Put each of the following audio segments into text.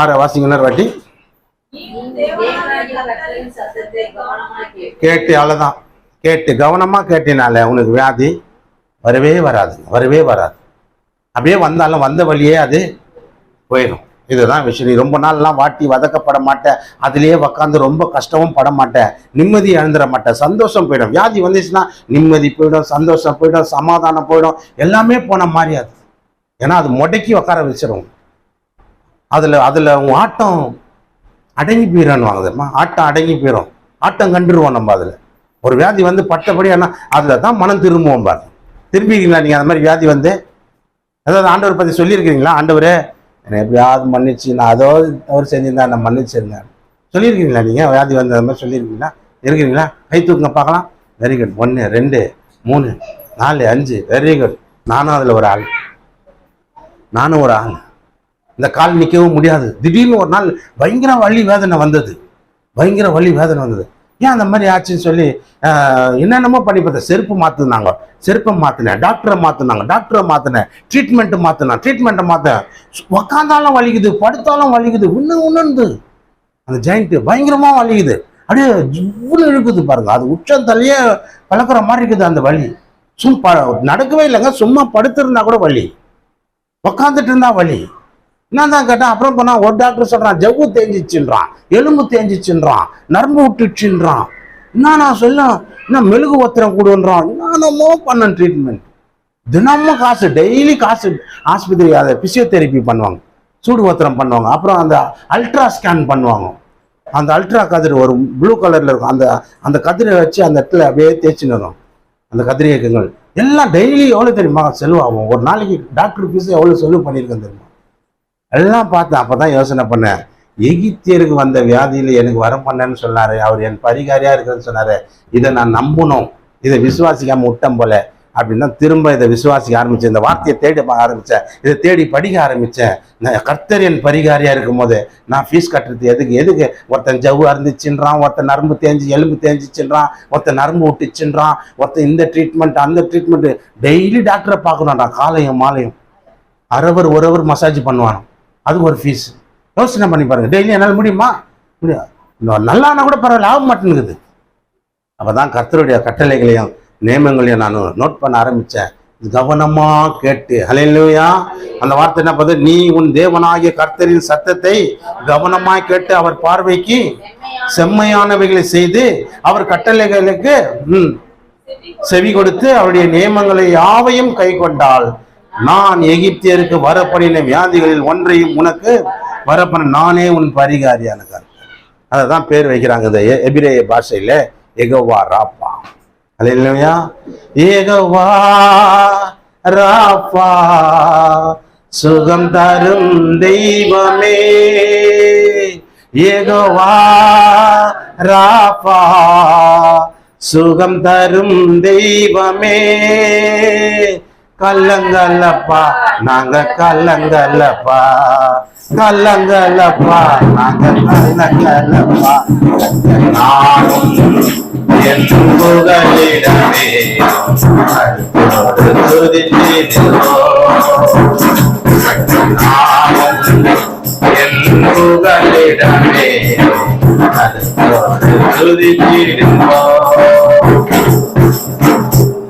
ஆற வாசிங்கனர் வாட்டி. கேட்டு அவ்வளோதான் கேட்டு கவனமா கேட்டினால உனக்கு வியாதி வரவே வராது வரவே வராது. அப்படியே வந்தாலும் வந்த வழியே அது போயிடும். இதுதான் விஷயம். நீ ரொம்ப நாள்லாம் வாட்டி வதக்கப்பட மாட்டேன் அதுலயே உக்காந்து ரொம்ப கஷ்டமும் பட மாட்டேன் நிம்மதி இழந்துட மாட்டேன் சந்தோஷம் போயிடும். வியாதி வந்துச்சுன்னா நிம்மதி போயிடும் சந்தோஷம் போயிடும் சமாதானம் போயிடும். எல்லாமே போன மாதிரி அது. ஏன்னா அது முடக்கி உட்கார வச்சிடும் அதில் அதில் உன் ஆட்டம் அடங்கி போயிடான்னு வாங்குதுமா ஆட்டம் அடங்கி போயிடும் ஆட்டம் கண்டுருவோம் நம்ம அதில். ஒரு வியாதி வந்து பட்டபடி ஆனால் அதில் தான் மனம் திரும்புவோம் பாரு. திரும்பிக்கிறீங்களா நீங்கள் அந்த மாதிரி வியாதி வந்து. அதாவது ஆண்டவர் பற்றி சொல்லியிருக்கிறீங்களா ஆண்டவரே என்னை எப்படியாவது மன்னிச்சு நான் அதோ தவறு செஞ்சிருந்தா நான் மன்னிச்சிருந்தேன். சொல்லியிருக்கீங்களா நீங்கள் வியாதி வந்து அந்த மாதிரி சொல்லியிருக்கீங்களா? இருக்கிறீங்களா? கை தூக்குங்க பார்க்கலாம். வெரி குட் ஒன்று ரெண்டு மூணு நாலு அஞ்சு. வெரி குட் நானும் அதில் ஒரு ஆள். நானும் ஒரு ஆள். இந்த கால் நிற்கவும் முடியாது. திடீர்னு ஒரு நாள் பயங்கர வலி வேதனை வந்தது. பயங்கர வலி வேதனை வந்தது. ஏன் அந்த மாதிரி ஆச்சுன்னு சொல்லி என்னென்னமோ பண்ணி பார்த்தேன். செருப்பு மாற்றினாங்க செருப்பை மாற்றினேன் டாக்டரை மாற்றினாங்க டாக்டரை மாற்றினேன் ட்ரீட்மெண்ட்டு மாற்றினேன் ட்ரீட்மெண்ட்டை மாற்றேன் உக்காந்தாலும் வலிக்குது படுத்தாலும் வலிக்குது இன்னும் உணர்ந்து அந்த ஜாயிண்ட்டு பயங்கரமாக வலிக்குது. அப்படியே இவ்வளோ இழுக்குது பாருங்க. அது உச்சம் பழக்கிற மாதிரி இருக்குது அந்த வலி. சும்மா நடக்கவே இல்லைங்க. சும்மா படுத்திருந்தா கூட வலி. உக்காந்துட்டு இருந்தா வலி. நான் தான் கேட்டேன் அப்புறம் போனா ஒரு டாக்டர் சொல்றான் ஜவ்வு தேஞ்சிச்சுன்றான் எலும்பு தேஞ்சிச்சுன்றான் நரம்பு விட்டுச்சுன்றான். என்ன நான் சொல்ல என்ன மெழுகு ஒத்திரம் கொடுன்றான்? என்னமோ பண்ண ட்ரீட்மெண்ட் தினமும் காசு டெய்லி காசு ஆஸ்பத்திரி அதை பிசியோதெரப்பி பண்ணுவாங்க. சூடு ஒத்திரம் பண்ணுவாங்க. அப்புறம் அந்த அல்ட்ரா ஸ்கேன் பண்ணுவாங்க. அந்த அல்ட்ரா கதிர் ஒரு ப்ளூ கலர்ல இருக்கும். அந்த அந்த கதிரை வச்சு அந்த இடத்துல அப்படியே தேய்ச்சி நிறும் அந்த கதிரியக்கங்கள். எல்லாம் டெய்லி எவ்வளோ தெரியுமா? செலவாகும் ஒரு நாளைக்கு டாக்டர் ஃபீஸ் எவ்வளோ செலவு பண்ணியிருக்கேன் தெரியுமா? எல்லாம் பார்த்தேன் அப்பதான் யோசனை பண்ணேன் எகிப்தியருக்கு வந்த வியாதியில் எனக்கு வரம் பண்ணேன்னு சொன்னார். அவர் என் பரிகாரியாக இருக்குன்னு சொன்னார். இதை நான் நம்பணும். இதை விசுவாசிக்காமல் விட்டம் போல. அப்படின்னா திரும்ப இதை விசுவாசிக்க ஆரம்பித்தேன் இந்த வார்த்தையை தேடி ஆரம்பித்தேன் இதை தேடி படிக்க ஆரம்பித்தேன் நான் கர்த்தர் என் பரிகாரியாக இருக்கும் போது நான் ஃபீஸ் கட்டுறது எதுக்கு? எதுக்கு? ஒருத்தன் ஜவ்வு அறுந்துச்சுன்றான் ஒருத்தன் நரம்பு தேஞ்சு எலும்பு தேஞ்சிச்சுன்றான் ஒருத்தன் நரம்பு விட்டுச்சுன்றான் ஒருத்தன் இந்த ட்ரீட்மெண்ட் அந்த ட்ரீட்மெண்ட்டு டெய்லி டாக்டரை பார்க்கணும்டா காலையும் மாலையும். அரவர் ஒருவர் மசாஜ் பண்ணுவான் அது ஒரு ஃபீஸ் யோசனை பண்ணி பாருங்க. டெய்லி என்னால் முடியுமா? முடியாது நல்லானா கூட பரவாயில்ல ஆக மாட்டேங்குது. அப்போ தான் கர்த்தருடைய கட்டளைகளையும் நியமங்களையும் நான் நோட் பண்ண ஆரம்பித்தேன் கவனமாக கேட்டு அலையிலையா அந்த வார்த்தை என்ன பார்த்து நீ உன் தேவனாகிய கர்த்தரின் சத்தத்தை கவனமாய் கேட்டு அவர் பார்வைக்கு செம்மையானவைகளை செய்து அவர் கட்டளைகளுக்கு ம், செவி கொடுத்து அவருடைய நியமங்களை யாவையும் கை கொண்டால் நான் எகிப்தியருக்கு வரப்படின வியாதிகளில் ஒன்றையும் உனக்கு வரப்பன நானே உன் பரிகாரியான அதை தான் பேர் வைக்கிறாங்க இந்த எபிரேய பாஷையில் எகவா ராப்பா. அது இல்லையா ஏகவா ராப்பா சுகம் தரும் தெய்வமே. ஏகவா ராப்பா சுகம் தரும் தெய்வமே. கல்லங்கல்லப்பா நாங்க கல்லங்கல்லப்பா கல்லங்கல்லப்பா நாங்க கல்லங்கல்லப்பா நானும் என் புகழிடமே நானும் என் புகழிடமே அது துதித்திடுவோம்.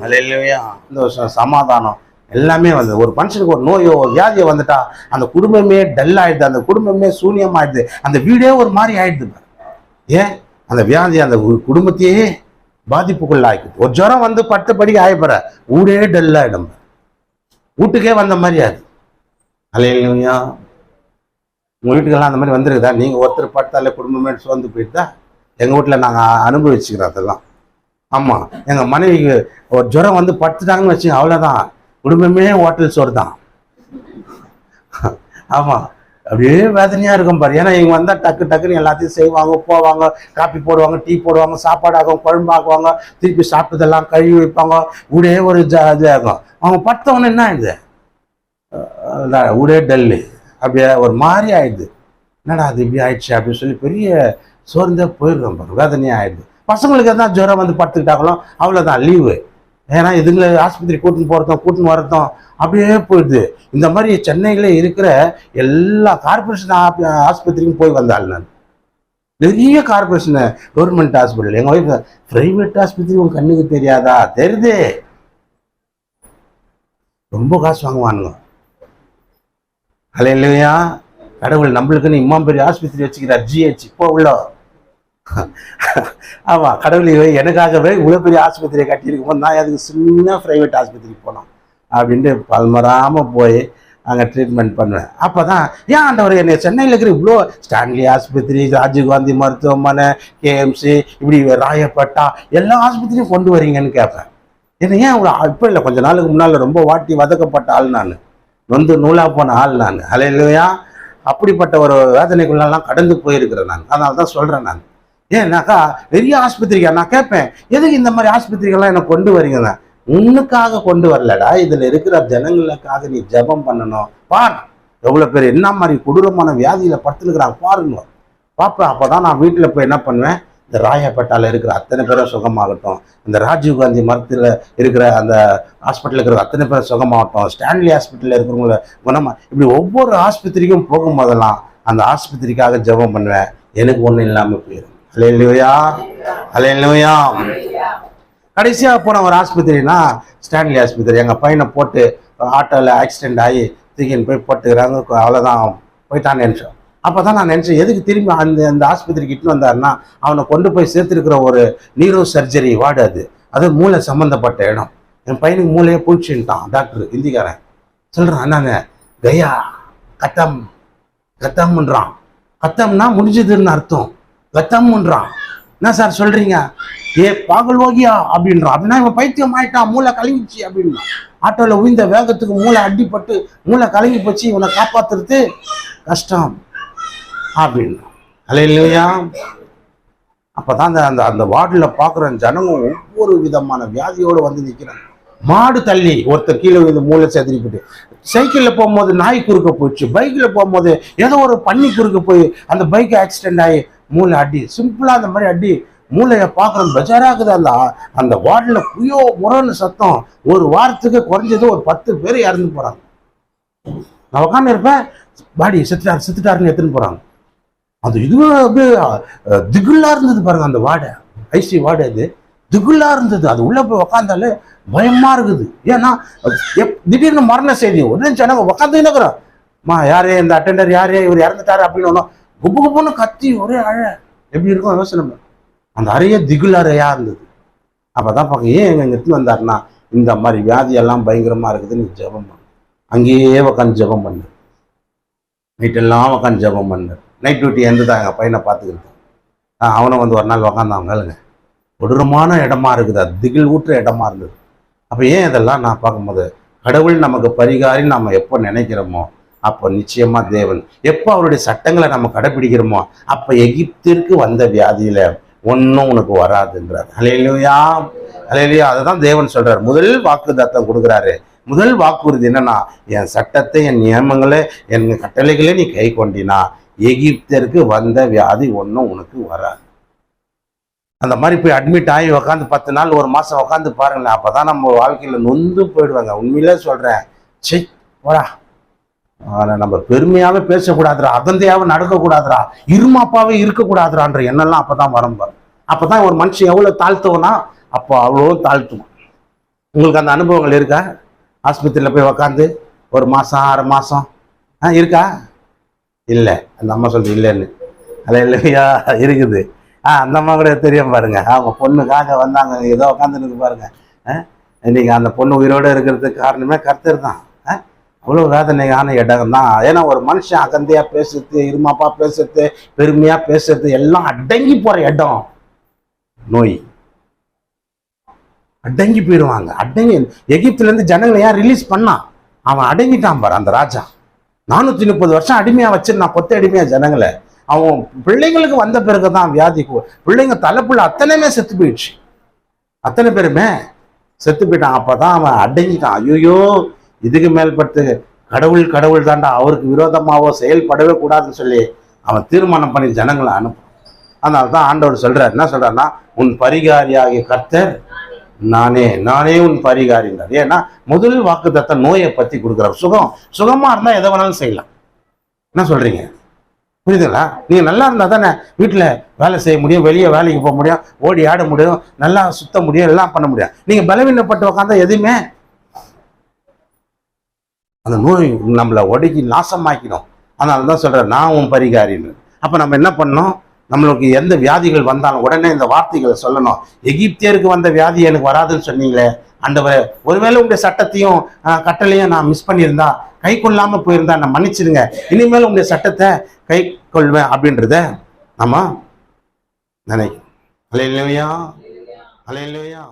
அல்லேலூயா இந்த வருஷம் சமாதானம் எல்லாமே வந்து ஒரு மனுஷனுக்கு ஒரு நோயோ ஒரு வியாதியோ வந்துட்டா அந்த குடும்பமே டல் ஆயிடுது அந்த குடும்பமே சூன்யம் ஆயிடுது அந்த வீடே ஒரு மாதிரி ஆயிடுது ஏன்? அந்த வியாதி அந்த குடும்பத்தையே பாதிப்புக்குள்ள ஆயிடுது ஒரு ஜுரம் வந்து பத்து படிக்க ஆயப்பற ஊடே டல் ஆயிடும் வீட்டுக்கே வந்த மாதிரி ஆகுது. அலையிலையா உங்கள் வீட்டுக்கெல்லாம் அந்த மாதிரி வந்திருக்குதா? நீங்கள் ஒருத்தர் பார்த்தாலே குடும்பமே சோர்ந்து போயிட்டு தான் எங்கள் வீட்டில் நாங்கள் அனுபவிச்சுக்கிறோம் அதெல்லாம். ஆமாம் எங்கள் மனைவிக்கு ஒரு ஜுரம் வந்து படுத்துட்டாங்கன்னு வச்சுங்க அவ்வளோதான் குடும்பமே ஹோட்டல் சோறு தான் ஆமாம் அப்படியே வேதனையாக இருக்கும் பாரு. ஏன்னா இவங்க வந்தால் டக்கு டக்குன்னு எல்லாத்தையும் செய்வாங்க போவாங்க காப்பி போடுவாங்க டீ போடுவாங்க சாப்பாடு ஆகும் குழம்பு ஆக்குவாங்க திருப்பி சாப்பிட்டதெல்லாம் கழுவி வைப்பாங்க ஊடே ஒரு ஜா இதாகும் அவங்க படுத்தவொன்னே என்ன ஆயிடுது? ஊடே டல்லு. அப்படியே ஒரு மாதிரி ஆயிடுது. என்னடா அது இப்படி ஆயிடுச்சு அப்படின்னு சொல்லி பெரிய சோர்ந்தே போயிடுறோம் பாரு. வேதனையாக ஆயிடுது. பசங்களுக்கு தான் ஜுரம் வந்து படுத்துக்கிட்டாங்களோ அவ்வளோதான் லீவு ஏன்னா இதுங்களை ஆஸ்பத்திரி கூட்டின்னு போகிறதும் கூட்டின்னு வரதும் அப்படியே போயிடுது. இந்த மாதிரி சென்னையில் இருக்கிற எல்லா கார்பரேஷன் ஆஸ்பத்திரிக்கும் போய் வந்தாள் நான். நிறைய கார்பரேஷன் கவர்மெண்ட் ஹாஸ்பிட்டல் எங்கள் ஒய்ஃப் பிரைவேட் ஆஸ்பத்திரி உங்க கண்ணுக்கு தெரியாதா? தெரியுது. ரொம்ப காசு வாங்குவானுங்க. அல்ல இல்லையா கடவுள் நம்மளுக்குன்னு இம்மா பெரிய ஆஸ்பத்திரி வச்சுக்கிறார் ஜிஹெச் இப்போ உள்ள ஆமா கடவுள் இவன் எனக்காகவே இவ்வளோ பெரிய ஆஸ்பத்திரியை கட்டியிருக்கும் நான் அதுக்கு சின்ன பிரைவேட் ஆஸ்பத்திரிக்கு போனோம் அப்படின்ட்டு பல்மராம போய் அங்கே ட்ரீட்மெண்ட் பண்ணுவேன். அப்போ தான் ஏன் ஆண்டவர் என்னை சென்னையில் இருக்கிற இவ்வளோ ஸ்டான்லி ஆஸ்பத்திரி ராஜீவ்காந்தி மருத்துவமனை கேஎம்சி இப்படி ராயப்பட்டா எல்லா ஆஸ்பத்திரியும் கொண்டு வரீங்கன்னு கேட்பேன். என்ன ஏன் அவ்வளோ இப்போ இல்லை கொஞ்ச நாளுக்கு முன்னால் ரொம்ப வாட்டி வதக்கப்பட்ட ஆள் நான். நொந்து நூலாக போன ஆள் நான். அலை அப்படிப்பட்ட ஒரு வேதனைக்குள்ளெல்லாம் கடந்து போயிருக்கிறேன் நான். அதனால தான் சொல்கிறேன் நான். ஏன்னாக்கா பெரிய ஆஸ்பத்திரிக்கா? நான் கேட்பேன் எதுக்கு இந்த மாதிரி ஆஸ்பத்திரிகள்லாம் என்னை கொண்டு வரீங்க உன்னுக்காக கொண்டு வரலடா. இதுல இருக்கிற ஜனங்களுக்காக நீ ஜெபம் பண்ணணும். பார் எவ்வளவு பேர் என்ன மாதிரி கொடூரமான வியாதியில படுத்துனுக்குறாங்க பாருங்க. அப்போ அப்பதான் நான் வீட்டுல போய் என்ன பண்ணுவேன்? இந்த ராயப்பேட்டால இருக்கிற அத்தனை பேரும் சுகமாகட்டும். இந்த ராஜீவ்காந்தி காந்தி இருக்கிற அந்த ஹாஸ்பிட்டல் இருக்கிற அத்தனை பேரும் சுகமாகட்டும். ஸ்டான்லி ஹாஸ்பிட்டலில் இருக்கிறவங்கள குணமா இப்படி ஒவ்வொரு ஆஸ்பத்திரிக்கும் போகும்போதெல்லாம் அந்த ஆஸ்பத்திரிக்காக ஜெபம் பண்ணுவேன். எனக்கு ஒன்றும் இல்லாம போயிடும் அலையிலுயா அலையிலுயா கடைசியாக போன ஒரு ஆஸ்பத்திரினா ஸ்டான்லி ஆஸ்பத்திரி. எங்கள் பையனை போட்டு ஆட்டோவில் ஆக்சிடெண்ட் ஆகி தூக்கின்னு போய் போட்டுக்கிறாங்க. அவ்வளோதான் போயிட்டான்னு நினைச்சோம். அப்பதான் நான் நினச்சேன் எதுக்கு திரும்பி அந்த அந்த ஆஸ்பத்திரிக்கு இட்டுன்னு வந்தாருன்னா அவனை கொண்டு போய் சேர்த்துருக்கிற ஒரு நீரோ சர்ஜரி வார்டு அது. அது மூளை சம்மந்தப்பட்ட இடம். என் பையனுக்கு மூளையே பூச்சின்ட்டான் டாக்டர் ஹிந்திக்காரன். சொல்கிறான் என்னங்க கயா கத்தம் கத்தம்ன்றான். கத்தம்னா முடிஞ்சதுன்னு அர்த்தம். கத்தம்ன்றான் என்ன சார் சொல்றீங்க? ஏ பாகல் ஓகியா அப்படின்றான் அப்படின்னா இவன் பைத்தியம் ஆயிட்டான் மூளை கலங்கிச்சு அப்படின்னா. ஆட்டோல உயிர்ந்த வேகத்துக்கு மூளை அடிப்பட்டு மூளை கலங்கி போச்சு இவனை காப்பாத்துறது கஷ்டம் அப்படின்னா. அல்ல இல்லையா அப்பதான் அந்த அந்த அந்த வார்டில் பார்க்குற ஜனங்க ஒவ்வொரு விதமான வியாதியோடு வந்து நிற்கிறாங்க மாடு தள்ளி ஒருத்தர் கீழே விழுந்து மூளை செதறிக்கிட்டு. சைக்கிளில் போகும்போது நாய் குறுக்க போயிடுச்சு. பைக்கில் போகும்போது ஏதோ ஒரு பன்னி குறுக்க போய் அந்த பைக் ஆக்சிடென்ட் ஆகி மூளை அடி சிம்பிளாக அந்த மாதிரி அடி மூளையை பார்க்குறோம் பெஜாராகுது அந்த அந்த வார்டில் புயோ முரன்னு சத்தம் ஒரு வாரத்துக்கு குறைஞ்சது ஒரு பத்து பேர் இறந்து போகிறாங்க நான் உட்காந்து இருப்பேன் பாடி செத்துட்டார் செத்துட்டாருன்னு எடுத்துன்னு போகிறாங்க அது இதுவே அப்படியே திகுல்லாக இருந்தது பாருங்க அந்த வார்டை. ஐசி வார்டு அது. திகுல்லாக இருந்தது. அது உள்ள போய் உக்காந்தாலே பயமா இருக்குது. ஏன்னா எப்- திடீர்னு மரண செய்தி. உடனே ஜனங்க உக்காந்து இருக்கிறோம் மா யாரே? இந்த அட்டெண்டர் யாரே? இவர் இறந்துட்டாரு அப்படின்னு ஒன்றும் குப்பு குப்புன்னு கத்தி ஒரே அழ. எப்படி இருக்கும் யோசனை அந்த அறைய திகில் அறையா இருந்தது. அப்பதான் பார்க்க ஏன் எங்க எடுத்துன்னு வந்தாருன்னா இந்த மாதிரி வியாதி எல்லாம் பயங்கரமா இருக்குதுன்னு ஜபம் ஜெபம் பண்ணு. அங்கேயே உக்காந்து ஜபம் பண்ணு. நைட்டெல்லாம் உக்காந்து ஜபம் பண்ணு. நைட் டியூட்டி எந்ததாங்க எங்கள் பையனை பார்த்துக்கிட்டு அவனை வந்து ஒரு நாள் உக்காந்தான் மேலுங்க கொடூரமான இடமா இருக்குது அது திகில் ஊட்டுற இடமா இருந்தது. அப்போ ஏன் இதெல்லாம் நான் பார்க்கும்போது கடவுள் நமக்கு பரிகாரி நம்ம எப்போ நினைக்கிறோமோ அப்போ நிச்சயமா தேவன். எப்போ அவருடைய சட்டங்களை நம்ம கடைபிடிக்கிறோமோ அப்போ எகிப்திற்கு வந்த வியாதியில ஒன்றும் உனக்கு வராதுன்றார் அலையிலையா அலையிலையா அதுதான் தேவன் சொல்றார். முதல் வாக்குத்தத்தம் கொடுக்குறாரு. முதல் வாக்குறுதி என்னன்னா என் சட்டத்தை என் நியமங்களை என் கட்டளைகளை நீ கை கொண்டினா எகிப்திற்கு வந்த வியாதி ஒன்றும் உனக்கு வராது. அந்த மாதிரி போய் அட்மிட் ஆகி உக்காந்து பத்து நாள் ஒரு மாதம் உக்காந்து பாருங்களேன் அப்பதான் நம்ம வாழ்க்கையில் நொந்து போயிடுவாங்க. உண்மையிலே சொல்கிறேன் சே போடா. ஆனால் நம்ம பெருமையாகவே பேசக்கூடாதுடா அகந்தையாவே நடக்கக்கூடாதுடா இருமாப்பாவே இருக்கக்கூடாதுரான்ற எண்ணெல்லாம் அப்பதான் அப்போ தான் ஒரு மனுஷன் எவ்வளோ தாழ்த்துவனா அப்போ அவ்வளோ தாழ்த்துவான். உங்களுக்கு அந்த அனுபவங்கள் இருக்கா? ஆஸ்பத்திரியில் போய் உக்காந்து ஒரு மாதம் ஆறு மாதம் ஆ இருக்கா? இல்லை அந்த அம்மா சொல்றது இல்லைன்னு. அதில் இல்லையா? இருக்குது. ஆ அந்த அம்மா கூட தெரியும் பாருங்க. அவங்க பொண்ணுக்காக வந்தாங்க ஏதோ உட்காந்துருக்கு பாருங்க. ஆ, அந்த பொண்ணு உயிரோடு இருக்கிறதுக்கு காரணமே கர்த்தர் தான். அவ்வளோ வேதனையான இடம் தான் ஏன்னா ஒரு மனுஷன் அகந்தையாக பேசுறது இருமாப்பா பேசுறது பெருமையா பேசுறது எல்லாம் அடங்கி போற இடம். நோய். அடங்கி போயிடுவாங்க. அடங்கி எகிப்துலேருந்து ஜனங்களை ஏன் ரிலீஸ் பண்ணான் அவன் அடங்கிட்டான் பாரு அந்த ராஜா. நானூத்தி முப்பது வருஷம் அடிமையா வச்சிருந்தான் கொத்த அடிமையா ஜனங்களை. அவன் பிள்ளைங்களுக்கு வந்த பிறகு தான் வியாதி பிள்ளைங்க தலைப்புள்ள அத்தனையுமே செத்து போயிடுச்சு. அத்தனை பேருமே செத்து போயிட்டான். அப்பதான் அவன் அடங்கிட்டான். ஐயோ இதுக்கு மேல்பட்டு கடவுள் கடவுள் தாண்டா அவருக்கு விரோதமாகவோ செயல்படவே கூடாதுன்னு சொல்லி அவன் தீர்மானம் பண்ணி ஜனங்களை அனுப்பும் அதனால தான் ஆண்டவர் சொல்கிறார் என்ன சொல்கிறான்னா உன் பரிகாரியாகிய கர்த்தர் நானே நானே உன் பரிகாரின்றார் ஏன்னா முதல் வாக்குத்தத்த நோயை பற்றி கொடுக்குறார். சுகம் சுகமாக இருந்தால் எதை வேணாலும் செய்யலாம். என்ன சொல்கிறீங்க புரியுதுங்களா? நீங்கள் நல்லா இருந்தால் தானே வீட்டில் வேலை செய்ய முடியும் வெளியே வேலைக்கு போக முடியும் ஓடி ஆட முடியும் நல்லா சுத்த முடியும் எல்லாம் பண்ண முடியும். நீங்கள் பலவீனப்பட்டு உட்காந்தா எதுவுமே அந்த நோய் நம்மளை ஒடுக்கி நாசமாக்கிடும். அதனால தான் சொல்கிறேன் நான் உன் பரிகாரின்னு. அப்போ நம்ம என்ன பண்ணோம் நம்மளுக்கு எந்த வியாதிகள் வந்தாலும் உடனே இந்த வார்த்தைகளை சொல்லணும். எகிப்தியருக்கு வந்த வியாதி எனக்கு வராதுன்னு சொன்னீங்களே ஆண்டவரே ஒருவேளை உங்களுடைய சட்டத்தையும் கட்டளையும் நான் மிஸ் பண்ணியிருந்தா கை கொள்ளாமல் போயிருந்தா நான் மன்னிச்சிடுங்க. இனிமேல் உங்களுடைய சட்டத்தை கை கொள்வேன் அப்படின்றத நம்ம நினைக்கும் அலையிலையா அலையிலையா